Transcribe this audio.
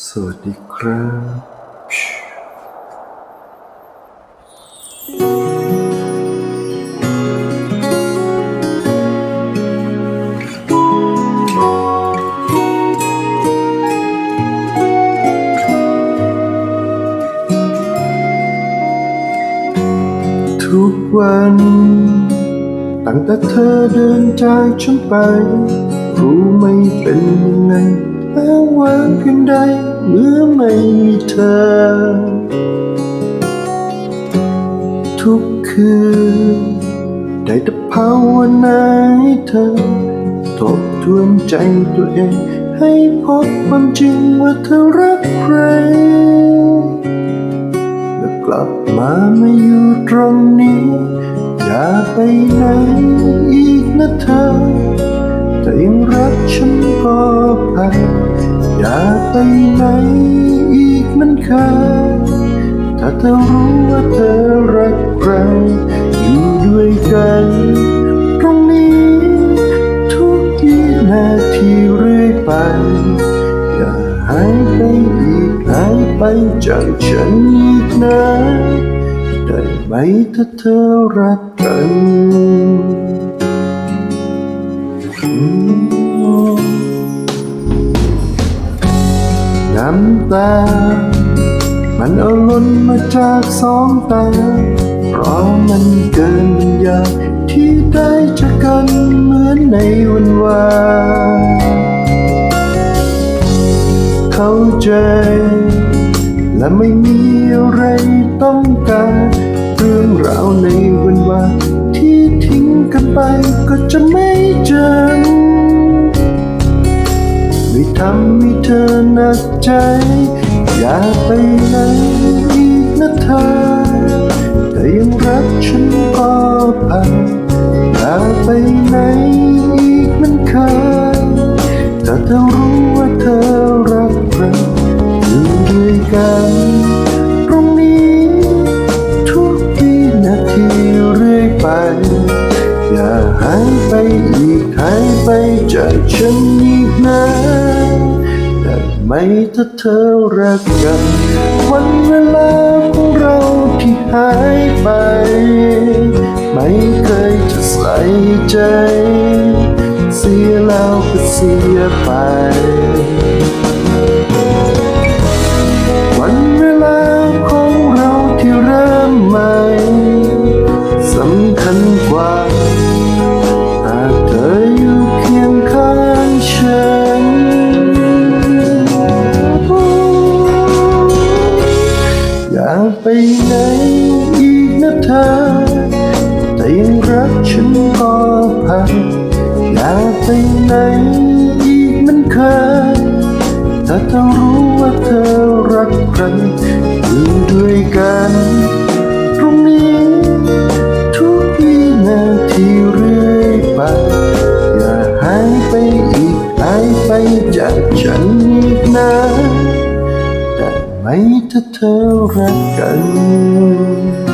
สวัสดีครับทุกวันตั้งแต่เธอเดินจากฉันไป รู้ไม่เป็นยังไง อ้าว้างเพียงใดเมื่อไม่มีเธอ ทุกคืนได้แต่ภาวนาให้เธอทบทวนใจตัวเอง ให้พบความจริงว่าเธอรักใคร และกลับมาไม่อยู่ตรงนี้ อย่าไปไหน ไปไหนอีกเหมันเคยถ้าเธอรู้ว่าเธอรักใครอยู่ด้วยกัน ตรงนี้ ทุกวินาทีเรื่อยไป อย่าหายไปอีกหายไปจากฉันอีกนะได้ไหมถ้าเธอรักกันอื มน้ำตามันเอาล้นมาจากสองตาเพราะมันเกินยายที่ได้จากกันเหมือนในวันวานเข้าใจ และไม่มีอะไรต้องการเรื่องราวในวันวานที่ทิ้งกันไปก็จะไม่จำ ไม่ทำให้เธอหนักใจ อย่าไปไหนอีกนะเธอแต่ยังรักฉันก็ผ่านอย่าไปไหนอีกเหมันเคยถ้าเธอรู้ว่าเธอรักใครอยู่ด้วยกันตรงนี้ทุกวินาทีเรื่อยไป อย่าหายไปอีกหายไปจากฉันอีกนะ ได้ไหมถ้าเธอรักกัน วันเวลาของเราที่หายไป ไม่เคยจะใส่ใจ เสียแล้วก็เสียไป ไปไหนอีกนะเธอ แต่ยังรักฉันก็ผ่านอยากไปไหนอีกมันเคยแต่เธอรู้ว่าเธอรักใครอยู่ด้วยกัน ตรงนี้ทุกวินาที ไหมถ้าเธอรักกัน